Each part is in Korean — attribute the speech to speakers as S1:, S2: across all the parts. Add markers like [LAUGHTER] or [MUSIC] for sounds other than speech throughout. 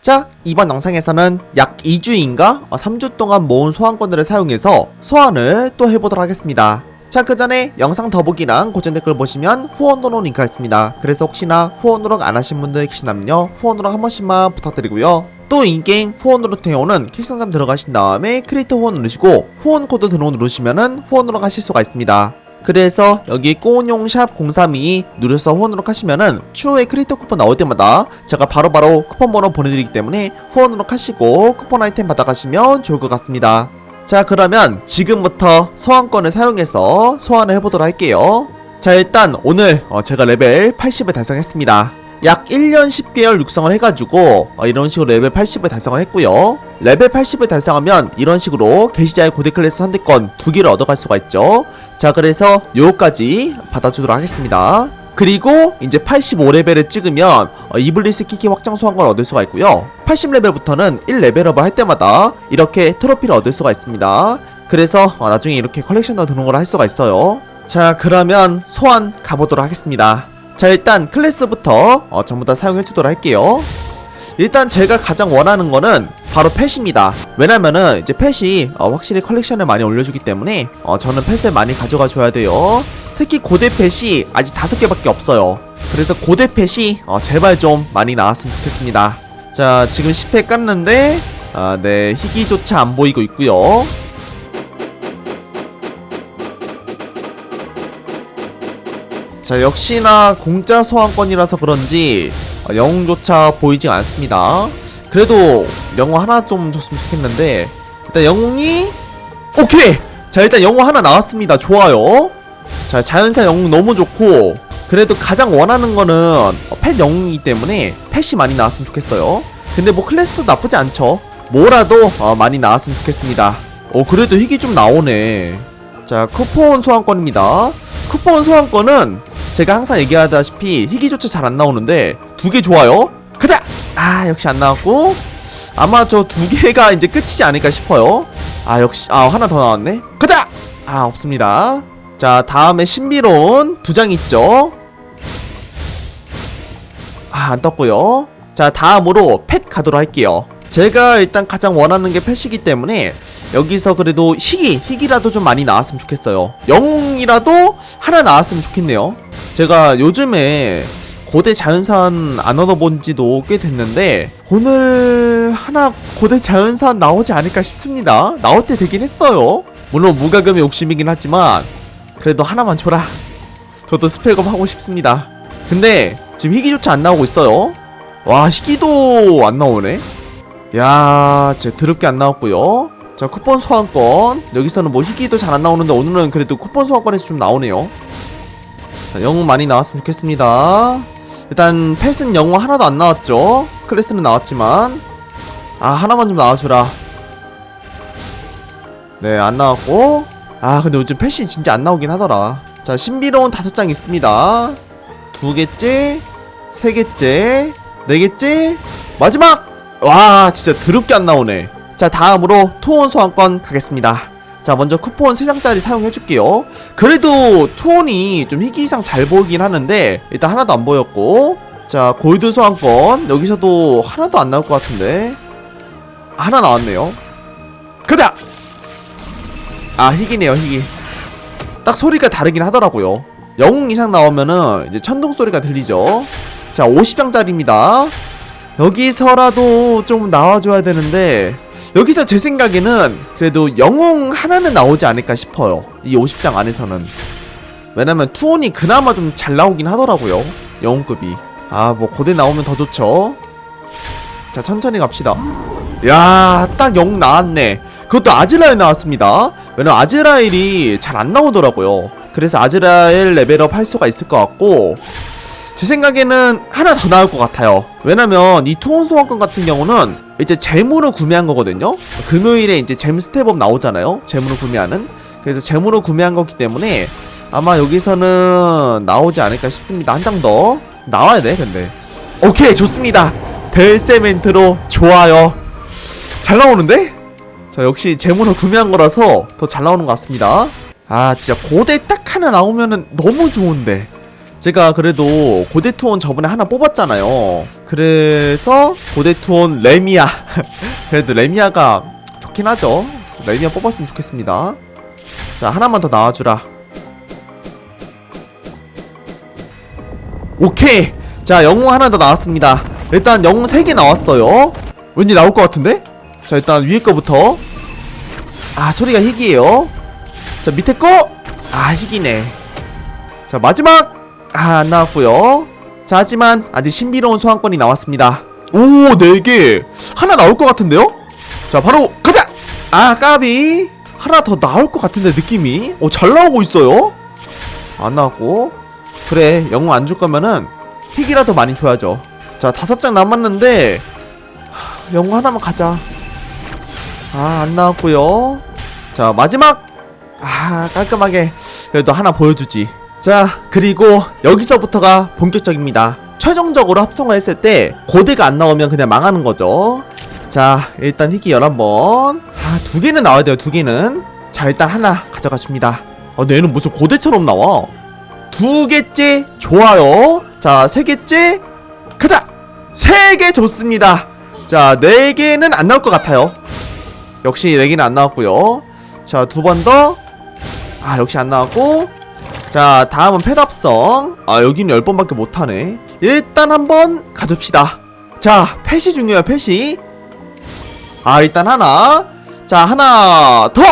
S1: 자, 이번 영상에서는 약 2주인가 3주 동안 모은 소환권들을 사용해서 소환을 또 해보도록 하겠습니다. 자, 그 전에 영상 더보기랑 고정 댓글 보시면 후원도록 링크가 있습니다. 그래서 혹시나 후원도록 안 하신 분들 계시다면요, 후원도록 한 번씩만 부탁드리고요. 또 인게임 후원으로 되어오는 킥상점 들어가신 다음에 크리에이터 후원 누르시고 후원 코드 들어 누르시면은 후원으로 가실 수가 있습니다. 그래서 여기 꼬운용샵 032 누르서 후원으로 하시면은 추후에 크리에이터 쿠폰 나올 때마다 제가 바로 바로 쿠폰 번호 보내드리기 때문에 후원으로 하시고 쿠폰 아이템 받아가시면 좋을 것 같습니다. 자 그러면 지금부터 소환권을 사용해서 소환을 해보도록 할게요. 자 일단 오늘 어, 제가 레벨 80을 달성했습니다. 약 1년 10개월 육성을 해가지고 어, 이런 식으로 레벨 80을 달성을 했고요. 레벨 80을 달성하면 이런 식으로 게시자의 고대 클래스 선택권 두 개를 얻어갈 수가 있죠. 자 그래서 요거까지 받아주도록 하겠습니다. 그리고 이제 85레벨을 찍으면 어, 이블리스 키키 확장 소환권을 얻을 수가 있고요. 80레벨부터는 1레벨업을 할 때마다 이렇게 트로피를 얻을 수가 있습니다. 그래서 어, 나중에 이렇게 컬렉션도 등록을 할 수가 있어요. 자 그러면 소환 가보도록 하겠습니다. 자 일단 클래스부터 어, 전부 다 사용해 주도록 할게요. 일단 제가 가장 원하는 거는 바로 펫입니다. 왜냐면은 이제 펫이 어, 확실히 컬렉션을 많이 올려주기 때문에 어, 저는 펫을 많이 가져가 줘야 돼요. 특히 고대 펫이 아직 다섯 개밖에 없어요. 그래서 고대 펫이 어, 제발 좀 많이 나왔으면 좋겠습니다. 자 지금 10회 깠는데 아, 네 희귀조차 안 보이고 있고요. 자 역시나 공짜 소환권이라서 그런지 어, 영웅조차 보이지 않습니다. 그래도 영웅 하나 좀 줬으면 좋겠는데 일단 영웅이 오케이 자 일단 영웅 하나 나왔습니다. 좋아요. 자 자연사 영웅 너무 좋고 그래도 가장 원하는 거는 어, 펫 영웅이기 때문에 펫이 많이 나왔으면 좋겠어요. 근데 뭐 클래스도 나쁘지 않죠. 뭐라도 어, 많이 나왔으면 좋겠습니다. 어 그래도 희귀 좀 나오네. 자 쿠폰 소환권입니다. 쿠폰 소환권은 제가 항상 얘기하다시피 희귀조차 잘 안 나오는데 두 개 좋아요. 가자. 아 역시 안 나왔고 아마 저 두 개가 이제 끝이지 않을까 싶어요. 아 역시 아 하나 더 나왔네. 가자. 아 없습니다. 자 다음에 신비로운 두 장 있죠. 아 안 떴고요. 자 다음으로 펫 가도록 할게요. 제가 일단 가장 원하는 게 펫이기 때문에 여기서 그래도 희귀 희귀라도 좀 많이 나왔으면 좋겠어요. 영웅이라도 하나 나왔으면 좋겠네요. 제가 요즘에 고대 자연산 안 얻어본 지도 꽤 됐는데 오늘 하나 고대 자연산 나오지 않을까 싶습니다. 나올 때 되긴 했어요. 물론 무가금의 욕심이긴 하지만 그래도 하나만 줘라. 저도 스펙업 하고 싶습니다. 근데 지금 희귀조차 안 나오고 있어요. 와 희귀도 안 나오네. 야, 진짜 더럽게 안 나왔고요. 자, 쿠폰 소환권. 여기서는 뭐 희귀도 잘 안 나오는데 오늘은 그래도 쿠폰 소환권에서 좀 나오네요. 자, 영웅 많이 나왔으면 좋겠습니다. 일단 펫은 영웅 하나도 안 나왔죠. 클래스는 나왔지만 아 하나만 좀 나와주라. 네, 안 나왔고. 아, 근데 요즘 펫이 진짜 안 나오긴 하더라. 자, 신비로운 다섯 장 있습니다. 두 개째, 세 개째, 네 개째, 마지막! 와, 진짜 더럽게 안 나오네. 자, 다음으로 투혼 소환권 가겠습니다. 자, 먼저 쿠폰 3장짜리 사용해줄게요. 그래도 투혼이 좀 희귀 이상 잘 보이긴 하는데, 일단 하나도 안 보였고. 자, 골드 소환권. 여기서도 하나도 안 나올 것 같은데. 하나 나왔네요. 가자! 아, 희귀네요, 희귀. 딱 소리가 다르긴 하더라고요. 영웅 이상 나오면은 이제 천둥 소리가 들리죠. 자, 50장짜리입니다. 여기서라도 좀 나와줘야 되는데 여기서 제 생각에는 그래도 영웅 하나는 나오지 않을까 싶어요. 이 50장 안에서는. 왜냐면 투혼이 그나마 좀 잘 나오긴 하더라고요. 영웅급이. 아, 뭐 고대 나오면 더 좋죠. 자, 천천히 갑시다. 야, 딱 영웅 나왔네. 그것도 아즈라엘 나왔습니다. 왜냐면 아즈라엘이 잘 안 나오더라고요. 그래서 아즈라엘 레벨업 할 수가 있을 것 같고 제 생각에는 하나 더 나올 것 같아요. 왜냐면 이 투혼 소환권 같은 경우는 이제 재물을 구매한 거거든요. 금요일에 이제 잼 스텝업 나오잖아요. 재물을 구매하는. 그래서 재물을 구매한 거기 때문에 아마 여기서는 나오지 않을까 싶습니다. 한 장 더. 나와야 돼, 근데. 오케이, 좋습니다. 델세멘트로 좋아요. 잘 나오는데? 자, 역시 재물을 구매한 거라서 더 잘 나오는 것 같습니다. 아, 진짜 고대 딱 하나 나오면은 너무 좋은데. 제가 그래도 고대투원 저번에 하나 뽑았잖아요. 그래서 고대투원 레미아. [LAUGHS] 그래도 레미아가 좋긴 하죠. 레미아 뽑았으면 좋겠습니다. 자, 하나만 더 나와주라. 오케이. 자, 영웅 하나 더 나왔습니다. 일단 영웅 3개 나왔어요. 왠지 나올 것 같은데? 자, 일단 위에 거부터. 아, 소리가 희귀해요. 자, 밑에 거. 아, 희귀네. 자, 마지막. 아, 안 나왔고요. 자, 하지만 아직 신비로운 소환권이 나왔습니다. 오, 4개. 하나 나올 것 같은데요? 자, 바로 가자. 아, 까비. 하나 더 나올 것 같은데 느낌이. 오, 잘 나오고 있어요. 안 나왔고. 그래, 영웅 안 줄 거면은 픽이라도 많이 줘야죠. 자, 다섯 장 남았는데 하, 영웅 하나만 가자. 아, 안 나왔고요. 자, 마지막. 아, 깔끔하게 그래도 하나 보여주지. 자, 그리고 여기서부터가 본격적입니다. 최종적으로 합성을 했을 때 고대가 안 나오면 그냥 망하는 거죠. 자, 일단 희귀 11번. 아, 두 개는 나와야 돼요, 두 개는. 자, 일단 하나 가져가 줍니다. 아, 근데 얘는 무슨 고대처럼 나와. 두 개째, 좋아요. 자, 세 개째, 가자! 세 개 좋습니다. 자, 네 개는 안 나올 것 같아요. 역시 네 개는 안 나왔고요. 자, 두 번 더. 아, 역시 안 나왔고. 자, 다음은 패답성. 아, 여기는 10번밖에 못하네. 일단 한번 가줍시다. 자, 펫이 중요해요, 펫이. 아, 일단 하나. 자, 하나 더!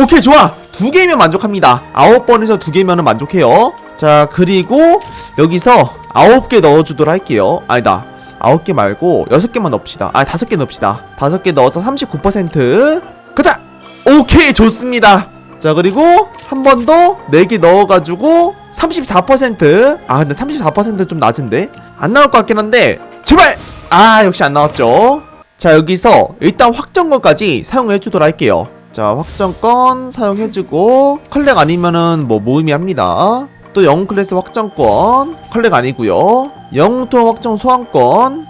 S1: 오케이, 좋아! 두 개면 만족합니다. 아홉 번에서 두 개면은 만족해요. 자, 그리고 여기서 아홉 개 넣어주도록 할게요. 아니다. 아홉 개 말고 여섯 개만 넣읍시다. 아, 다섯 개 넣읍시다. 다섯 개 넣어서 39%. 가자! 오케이, 좋습니다. 자, 그리고 한 번더네개 넣어가지고 34%. 아, 근데 34%는 좀 낮은데? 안 나올 것 같긴 한데, 제발! 아, 역시 안 나왔죠. 자, 여기서 일단 확정권까지 사용해주도록 할게요. 자, 확정권 사용해주고, 컬렉 아니면은 뭐 무의미합니다. 또 영웅 클래스 확정권, 컬렉 아니고요 영웅 토 확정 소환권,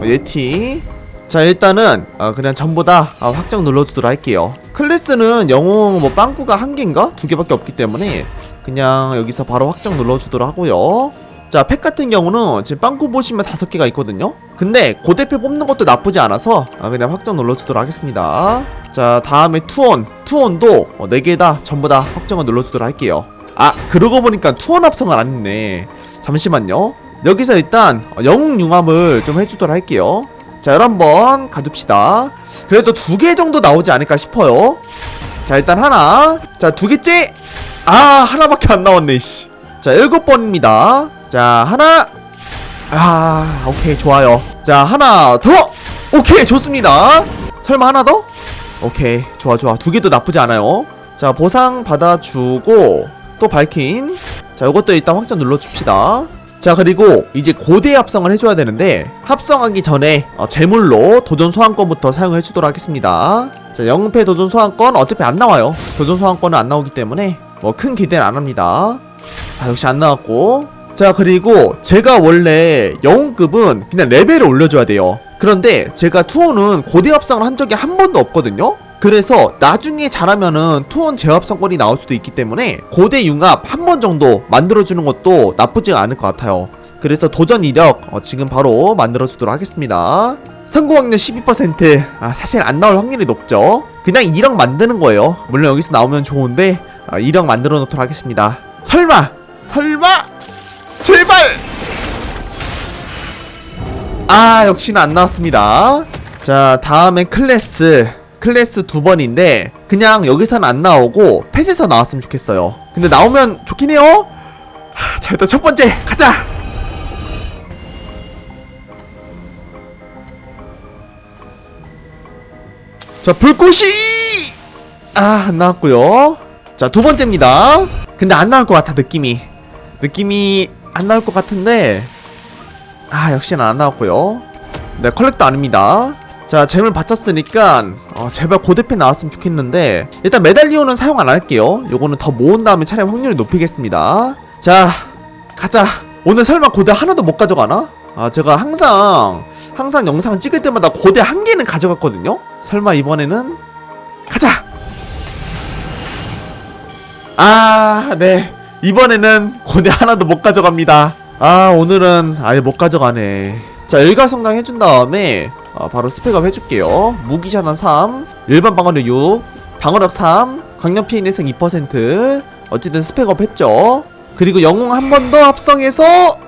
S1: 어, 예티. 자, 일단은 어, 그냥 전부 다 어, 확정 눌러주도록 할게요. 클래스는 영웅 뭐 빵꾸가 한 개인가 두 개밖에 없기 때문에 그냥 여기서 바로 확정 눌러주도록 하고요. 자, 팩 같은 경우는 지금 빵꾸 보시면 다섯 개가 있거든요. 근데 고대표 뽑는 것도 나쁘지 않아서 아, 그냥 확정 눌러주도록 하겠습니다. 자, 다음에 투원, 투원도 어, 네개 다 전부 다 확정을 눌러주도록 할게요. 아, 그러고 보니까 투원 합성을 안 했네. 잠시만요. 여기서 일단 어, 영웅 융합을 좀 해주도록 할게요. 자, 11번 가줍시다. 그래도 두 개 정도 나오지 않을까 싶어요. 자, 일단 하나. 자, 두 개째. 아, 하나밖에 안 나왔네, 씨. 자, 일곱 번입니다. 자, 하나. 아, 오케이, 좋아요. 자, 하나 더. 오케이, 좋습니다. 설마 하나 더? 오케이, 좋아, 좋아. 두 개도 나쁘지 않아요. 자, 보상 받아주고, 또 밝힌. 자, 이것도 일단 확정 눌러줍시다. 자, 그리고 이제 고대 합성을 해줘야 되는데, 합성하기 전에 어, 제물로 도전 소환권부터 사용해주도록 하겠습니다. 자, 영패 도전 소환권 어차피 안 나와요. 도전 소환권은 안 나오기 때문에 뭐 큰 기대는 안 합니다. 아, 역시 안 나왔고. 자, 그리고 제가 원래 영웅급은 그냥 레벨을 올려줘야 돼요. 그런데 제가 투혼은 고대 합성을 한 적이 한 번도 없거든요? 그래서 나중에 잘하면은 투혼 재합성권이 나올 수도 있기 때문에 고대 융합 한 번 정도 만들어주는 것도 나쁘지 않을 것 같아요. 그래서 도전 이력 어, 지금 바로 만들어주도록 하겠습니다. 성공 확률 12%. 아, 사실 안 나올 확률이 높죠. 그냥 1억 만드는 거예요. 물론 여기서 나오면 좋은데 아, 1억 만들어 놓도록 하겠습니다. 설마, 설마, 제발. 아, 역시나 안 나왔습니다. 자, 다음엔 클래스. 클래스 두 번인데 그냥 여기서는 안 나오고 펫에서 나왔으면 좋겠어요. 근데 나오면 좋긴 해요. 하, 자, 일단 첫 번째 가자. 자, 불꽃이 아, 안 나왔고요. 자, 두 번째입니다. 근데 안 나올 것 같아, 느낌이. 느낌이 안 나올 것 같은데 아, 역시나 안 나왔고요. 네, 컬렉도 아닙니다. 자, 재물 바쳤으니까 어, 제발 고대패 나왔으면 좋겠는데 일단 메달리온은 사용 안 할게요. 요거는 더 모은 다음에 차량 확률을 높이겠습니다. 자, 가자. 오늘 설마 고대 하나도 못 가져가나? 아, 제가 항상 항상 영상 찍을 때마다 고대 한 개는 가져갔거든요. 설마 이번에는 가자. 아, 네. 이번에는 고대 하나도 못 가져갑니다. 아 오늘은 아예 못 가져가네. 자 일가성강 해준 다음에 어, 바로 스펙업 해줄게요. 무기 샤난 3, 일반 방어력 6, 방어력 3, 강력 피해 내성 2%. 어쨌든 스펙업 했죠. 그리고 영웅 한 번 더 합성해서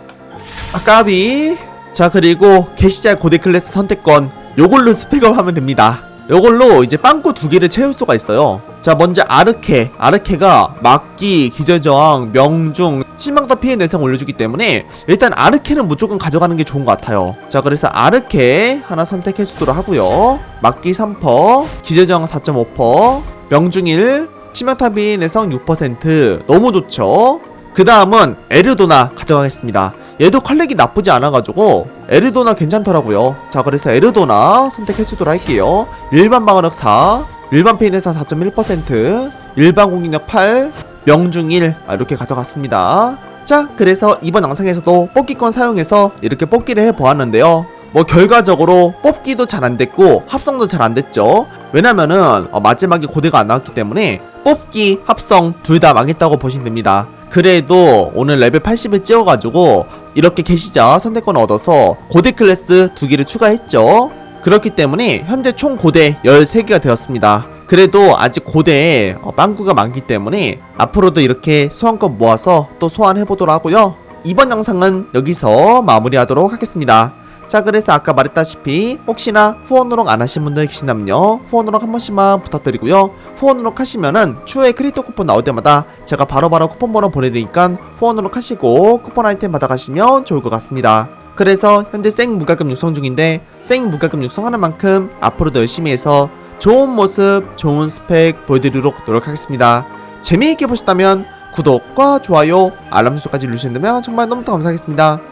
S1: 아 까비. 자 그리고 게시자 고대 클래스 선택권 요걸로 스펙업 하면 됩니다. 요걸로 이제 빵꾸 두 개를 채울 수가 있어요. 자 먼저 아르케. 아르케가 막기 기저저항 명중 치명타 피해 내성 올려주기 때문에 일단 아르케는 무조건 가져가는 게 좋은 것 같아요. 자 그래서 아르케 하나 선택해 주도록 하고요. 막기 3% 기저저항 4.5% 명중 1 치명타 피해 내성 6% 너무 좋죠 그 다음은 에르도나 가져가겠습니다. 얘도 컬렉이 나쁘지 않아가지고 에르도나 괜찮더라고요. 자 그래서 에르도나 선택해 주도록 할게요. 일반 방어력 4 일반 페인에서 4.1% 일반 공격력 8 명중 1 아, 이렇게 가져갔습니다. 자 그래서 이번 영상에서도 뽑기권 사용해서 이렇게 뽑기를 해보았는데요. 뭐 결과적으로 뽑기도 잘 안됐고 합성도 잘 안됐죠. 왜냐면은 어, 마지막에 고대가 안 나왔기 때문에 뽑기 합성 둘 다 망했다고 보시면 됩니다 그래도 오늘 레벨 80을 찍어가지고 이렇게 게시자 선택권을 얻어서 고대 클래스 두 개를 추가했죠 그렇기 때문에 현재 총 고대 13개가 되었습니다. 그래도 아직 고대에 어, 빵꾸가 많기 때문에 앞으로도 이렇게 소환권 모아서 또 소환해보도록 하고요. 이번 영상은 여기서 마무리하도록 하겠습니다. 자 그래서 아까 말했다시피 혹시나 후원으로 안 하신 분들 계신다면요 후원으로 한 번씩만 부탁드리고요 후원으로 하시면은 추후에 크리토 쿠폰 나올 때마다 제가 바로바로 쿠폰 번호 보내드니까 후원으로 하시고 쿠폰 아이템 받아가시면 좋을 것 같습니다 그래서 현재 생 무과금 육성 중인데 생 무과금 육성하는 만큼 앞으로도 열심히 해서 좋은 모습, 좋은 스펙 보여드리도록 노력하겠습니다. 재미있게 보셨다면 구독과 좋아요, 알람 설정까지 누르신다면 정말 너무 감사하겠습니다.